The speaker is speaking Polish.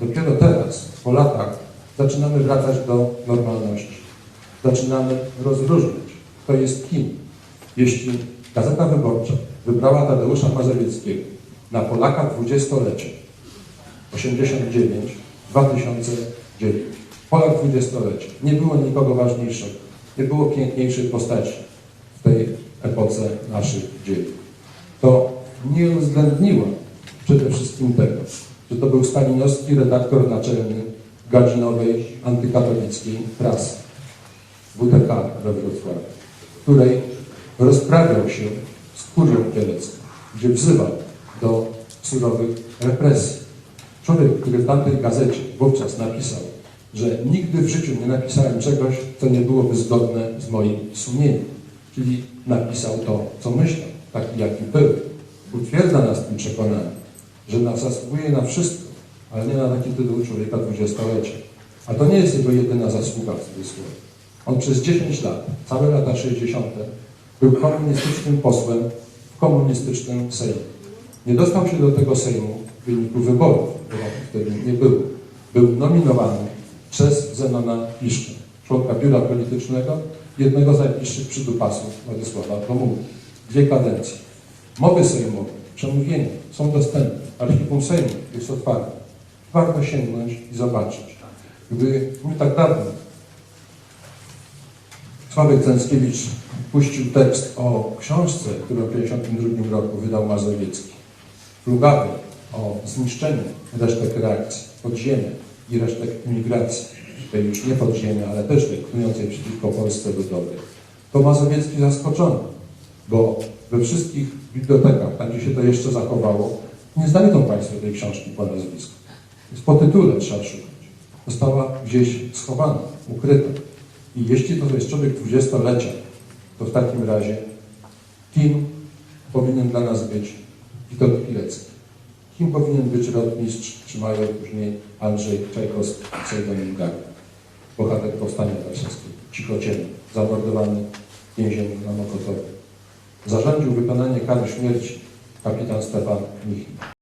Dopiero teraz, po latach, zaczynamy wracać do normalności. Zaczynamy rozróżniać, kto jest kim. Jeśli Gazeta Wyborcza wybrała Tadeusza Mazowieckiego na Polaka dwudziestolecie 89-2009, Polak dwudziestolecie, nie było nikogo ważniejszego, nie było piękniejszej postaci w tej epoce naszych dziejów. To nie uwzględniło przede wszystkim tego, że to był stalinowski redaktor naczelny gadzinowej antykatolickiej prasy WTK we Wrocławiu, której rozprawiał się z kurią kielecką, gdzie wzywał do surowych represji. Człowiek, który w tamtej gazecie wówczas napisał, że nigdy w życiu nie napisałem czegoś, co nie byłoby zgodne z moim sumieniem. Czyli napisał to, co myślał, taki jaki był. Utwierdza nas w tym przekonaniu, że zasługuje na wszystko, ale nie na taki tytuł człowieka dwudziestolecia. A to nie jest jego jedyna zasługa w cudzysłowie. On przez 10 lat, całe lata 60., był komunistycznym posłem w komunistycznym Sejmie. Nie dostał się do tego Sejmu w wyniku wyborów, bo wtedy nie było. Był nominowany przez Zenona Piszkę, członka biura politycznego, jednego z najbliższych przydupasów Władysława Gomułki. Dwie kadencje. Mowy sejmowe, przemówienia są dostępne. Archiwum Sejmu jest otwarte. Warto sięgnąć i zobaczyć. Gdy nie tak dawno Sławek Cęckiewicz puścił tekst o książce, którą w 1952 roku wydał Mazowiecki. Plugawy o zniszczeniu resztek reakcji podziemia i resztek imigracji, tej już nie podziemia, ale też tej knującej przeciwko Polsce Ludowej. To Mazowiecki zaskoczony, bo we wszystkich bibliotekach, tam gdzie się to jeszcze zachowało, nie znajdą Państwo tej książki po nazwisku. Więc po tytule trzeba szukać. Została gdzieś schowana, ukryta. I jeśli to jest człowiek dwudziestolecia, to w takim razie kim powinien dla nas być Witold Pilecki? Kim powinien być rotmistrz, czy major później Andrzej Czajkowski, pseudonim Gag, bohater Powstania Warszawskiego, cichociemny, zamordowany w więzieniu na Mokotowie. Zarządził wykonanie kary śmierci kapitan Stefan Michl.